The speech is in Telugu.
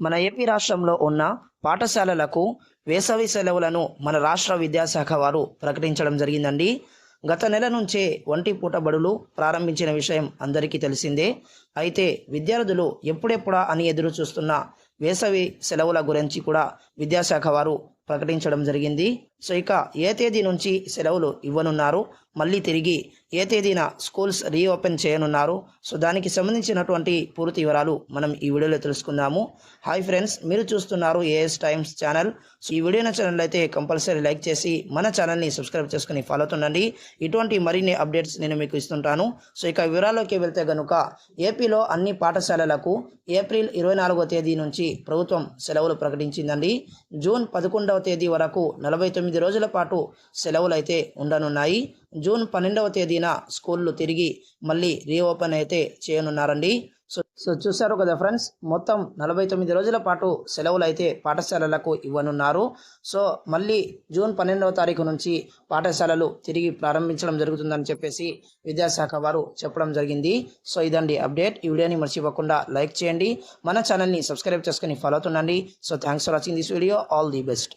మన ఏపీ రాష్ట్రంలో ఉన్న పాఠశాలలకు వేసవి సెలవులను మన రాష్ట్ర విద్యాశాఖ వారు ప్రకటించడం జరిగిందండి. గత నెల నుంచే ఒంటి పూట బడులు ప్రారంభించిన విషయం అందరికీ తెలిసిందే. అయితే విద్యార్థులు ఎప్పుడెప్పుడా అని ఎదురు చూస్తున్న వేసవి సెలవుల గురించి కూడా విద్యాశాఖ వారు ప్రకటించడం జరిగింది. సో ఇక ఏ తేదీ నుంచి సెలవులు ఇవ్వనున్నారు? మళ్ళీ తిరిగి ఏ తేదీన స్కూల్స్ రీఓపెన్ చేయనున్నారు? సో దానికి సంబంధించినటువంటి పూర్తి వివరాలు మనం ఈ వీడియోలో తెలుసుకుందాము. హాయ్ ఫ్రెండ్స్ మీరు చూస్తున్నారు ఏఎస్ టైమ్స్ ఛానల్. సో ఈ వీడియో అయితే కంపల్సరీ లైక్ చేసి మన ఛానల్ని సబ్స్క్రైబ్ చేసుకుని ఫాలో అవుతుండండి. ఇటువంటి మరిన్ని అప్డేట్స్ నేను మీకు ఇస్తుంటాను. సో ఇక వివరాల్లోకి వెళ్తే గనుక ఏపీలో అన్ని పాఠశాలలకు ఏప్రిల్ ఇరవై తేదీ నుంచి ప్రభుత్వం సెలవులు ప్రకటించిందండి. జూన్ పదకొండవ తేదీ వరకు నలభై తొమ్మిది రోజుల పాటు సెలవులు అయితే ఉండనున్నాయి. జూన్ పన్నెండవ తేదీన స్కూళ్ళు తిరిగి మళ్ళీ రీఓపెన్ అయితే చేయనున్నారండి. సో సో చూశారు కదా ఫ్రెండ్స్ మొత్తం నలభై తొమ్మిది రోజుల పాటు సెలవులు అయితే పాఠశాలలకు ఇవ్వనున్నారు. సో మళ్ళీ జూన్ పన్నెండవ తారీఖు నుంచి పాఠశాలలు తిరిగి ప్రారంభించడం జరుగుతుందని చెప్పేసి విద్యాశాఖ వారు చెప్పడం జరిగింది. సో ఇదండి అప్డేట్. ఈ వీడియోని మర్చిపోకుండా లైక్ చేయండి. మన ఛానల్ని సబ్స్క్రైబ్ చేసుకుని follow అవుతుండండి. So thanks for watching this video. All the best.